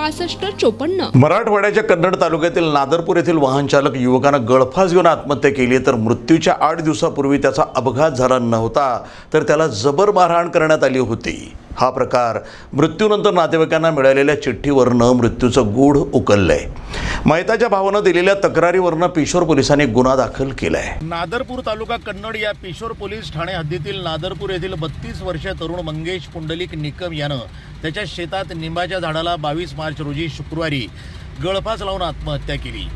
पासष्ट चोपन्न. मराठवाड्याच्या कन्नड तालुक्यातील नादरपूर येथील वाहन चालक युवकानं गळफास घेऊन आत्महत्या केली तर मृत्यूच्या आठ दिवसापूर्वी त्याचा अपघात झाला नव्हता तर त्याला जबर मारहाण करण्यात आली होती. हा प्रकार मृत्यूनंतर नातेवाईकांना मिळालेल्या चिठ्ठीवरनं मृत्यूचं गूढ उकललं आहे मयताच्या भावानं दिलेल्या तक्रारीवरनं पिशोर पोलिसांनी गुन्हा दाखल केलाय. नादरपूर तालुका कन्नड या पिशोर पोलीस ठाणे हद्दीतील नादरपूर येथील बत्तीस वर्षीय तरुण मंगेश पुंडलिक निकम यानं त्याच्या शेतात निंबाच्या झाडाला बावीस मार्च रोजी शुक्रवारी गळफास लावून आत्महत्या केली.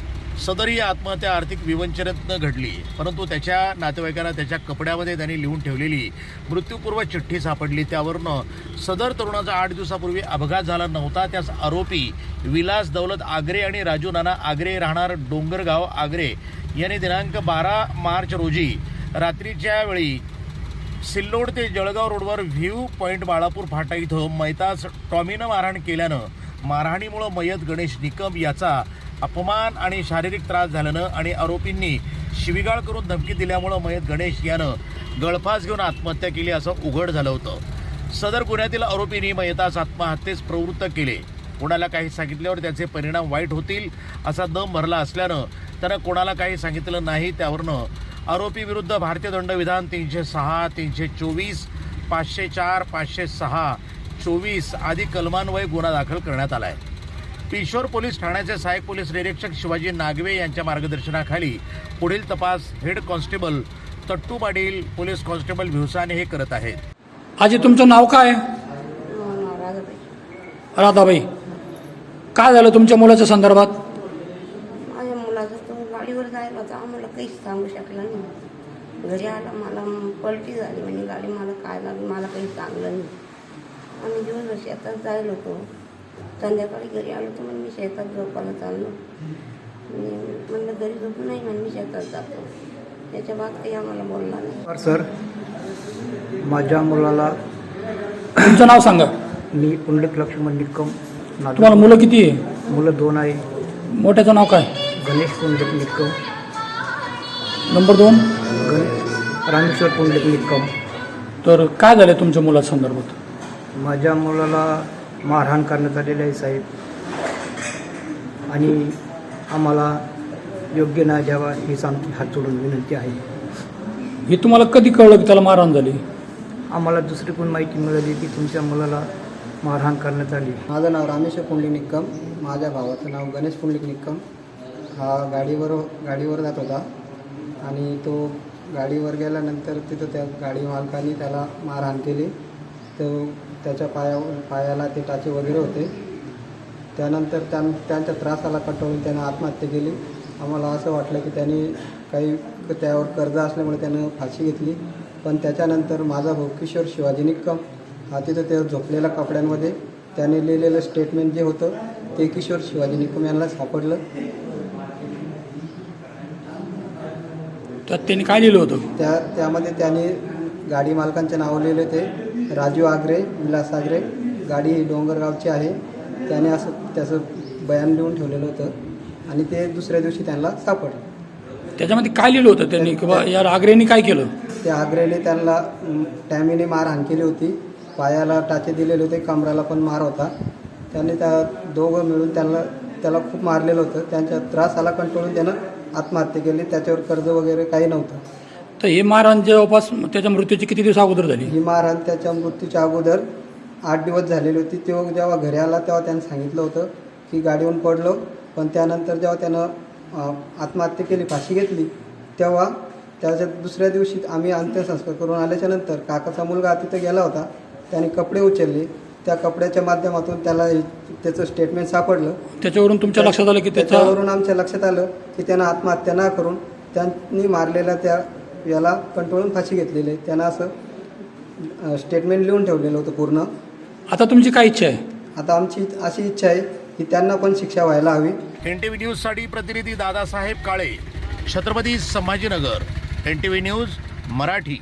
सदर ही आत्महत्या आर्थिक विवंचनेतनं घडली. परंतु त्याच्या नातेवाईकांना त्याच्या कपड्यामध्ये त्यांनी लिहून ठेवलेली मृत्यूपूर्व चिठ्ठी सापडली. त्यावरनं सदर तरुणाचा आठ दिवसापूर्वी अपघात झाला नव्हता. त्यास आरोपी विलास दौलत आग्रे आणि राजू नाना आग्रे राहणार डोंगरगाव आग्रे यांनी दिनांक बारा मार्च रोजी रात्रीच्या वेळी सिल्लोड ते जळगाव रोडवर व्ह्यू पॉईंट बाळापूर फाटा इथं मैतास टॉमीनं मारहाण केल्यानं मारहाणीमुळं मयत गणेश निकम याचा अपमान आणि शारीरिक त्रास झाल्यानं आणि आरोपींनी शिविगाळ करून धमकी दिल्यामुळं मयत गणेश यानं गळफास घेऊन आत्महत्या केली असं उघड झालं होतं. सदर गुन्ह्यातील आरोपींनी मयतास आत्महत्येस प्रवृत्त केले. कोणाला काही सांगितल्यावर त्याचे परिणाम वाईट होतील असा दम भरला असल्यानं त्यानं कोणाला काही सांगितलं नाही त्यावरनं आरोपी विरुद्ध भारतीय दंडविधान तीनशे सहा तीनशे चोवीस पाचशे चार पाचशे सहा चोवीस आदी कलमान्वये गुन्हा दाखल करण्यात आला आहे पिशोर पोलीस ठाण्याचे सहाय्यक पोलीस निरीक्षक शिवाजी नागवे यांच्या मार्गदर्शनाखाली पुढील तपास head constable Tattu Patil police constable Bhivsane हे करत आहेत. आजी तुमचं नाव काय? आहे? राधाबाई. काय झालं तुमच्या मुलाच्या संदर्भात? माझ्या मुलाचा तो गाडीवर जायला होता. आम्हाला काहीच सांगू शकला नाही. घरी आला मला पलटी झाली म्हणजे गाडी मला काय लागली? मला काही सांगलं नाही. आम्ही दिवसभर शेतात जायला होतो. संध्याकाळी घरी आलो तर मग मी शेतात झोपायला चाललो. मी म्हणलं घरी झोपू नाही म्हणून मी शेतात जातो. त्याच्या बाबत काही आम्हाला बोलला नाही. सर. माझ्या मुलाला तुमचं नाव सांगा. मी पुंडलिक लक्ष्मण निक्कम नातू तुम्हाला मुलं किती आहे? मुलं दोन आहे. मोठ्याचं नाव काय? गणेश पुंडलिक निक्कम नंबर दोन? गण रामेश्वर पुंडलिक निक्कम तर काय झालं तुमच्या मुलाच्या संदर्भात माझ्या मुलाला मारहाण करण्यात आलेली आहे साहेब. आणि आम्हाला योग्य न्याय द्यावा हीच आमची हात जोडून विनंती आहे. हे तुम्हाला कधी कळलं की त्याला मारहाण झाली? आम्हाला दुसरी पण माहिती मिळाली की तुमच्या मुलाला मारहाण करण्यात आली. माझं नाव रामेश्वर पुंडलिक निक्कम. माझ्या भावाचं नाव गणेश पुंडलिक निक्कम. हा गाडीवर गाडीवर जात होता. आणि तो गाडीवर गेल्यानंतर तिथं त्या गाडी मालकाने त्याला मारहाण केली. तो त्याच्या पाया पायाला ते टाचे वगैरे होते. त्यानंतर त्यां त्यांच्या त्रासाला कंटाळून त्यानं आत्महत्या केली. आम्हाला असं वाटलं की त्यांनी काही त्यावर कर्ज असल्यामुळे त्यानं फाशी घेतली. पण त्याच्यानंतर माझा भाऊ किशोर शिवाजी निक्कम हा तिथं त्या झोपलेल्या कपड्यांमध्ये त्याने लिहिलेलं स्टेटमेंट जे होतं ते किशोर शिवाजी निकम यांना सापडलं. त्यात त्यांनी काय लिहिलं होतं? त्या त्यामध्ये त्याने गाडी मालकांचे नाव लिहिले ते राजू आगरे विलास आगरे. गाडी डोंगरगावची आहे. त्याने असं त्याचं बयान लिहून ठेवलेलं होतं. आणि ते दुसऱ्या दिवशी त्यांना सापडलं. त्याच्यामध्ये काय लिहिलं होतं त्यांनी? किंवा या आग्रेनी काय केलं? त्या आग्रेने त्यांना टॅमीने मारहाण केली होती. पायाला टाचे दिलेले होते कमराला पण मार होता. त्याने त्या दोघं मिळून त्यांना त्याला खूप मारलेलं होतं. त्यांच्या त्रासाला कंट्रोलून त्यानं आत्महत्या केली. त्याच्यावर कर्ज वगैरे काही नव्हतं. तर हे मारहाण जवळपास त्याच्या मृत्यूची किती दिवस अगोदर झाली? ही मारहाण त्याच्या मृत्यूच्या अगोदर आठ दिवस झालेली होती. तेव्हा जेव्हा घरी आला तेव्हा त्यानं सांगितलं होतं की गाडीहून पडलो. पण त्यानंतर जेव्हा त्यानं अं, आत्महत्या केली फाशी घेतली तेव्हा त्याच्या दुसऱ्या दिवशी आम्ही अंत्यसंस्कार करून आल्याच्यानंतर काकाचा मुलगा तिथं गेला होता. त्याने कपडे उचलले. त्या कपड्याच्या माध्यमातून त्याला हे- त्याचं स्टेटमेंट सापडलं. त्याच्यावरून तुमच्या लक्षात आलं की त्याचा त्याच्यावरून आमच्या लक्षात आलं की त्यानं आत्महत्या न करून त्यांनी मारलेल्या त्या याला कंट्रोलून फाशी घेतलेली आहे. त्यानं असं स्टेटमेंट लिहून ठेवलेलं होतं पूर्ण. आता तुमची काय इच्छा आहे? आता आमची अशी इच्छा आहे की त्यांना पण शिक्षा व्हायला हवी. एन टी व्ही न्यूजसाठी प्रतिनिधी Dadasaheb Kale Chhatrapati Sambhajinagar. N T V news Marathi.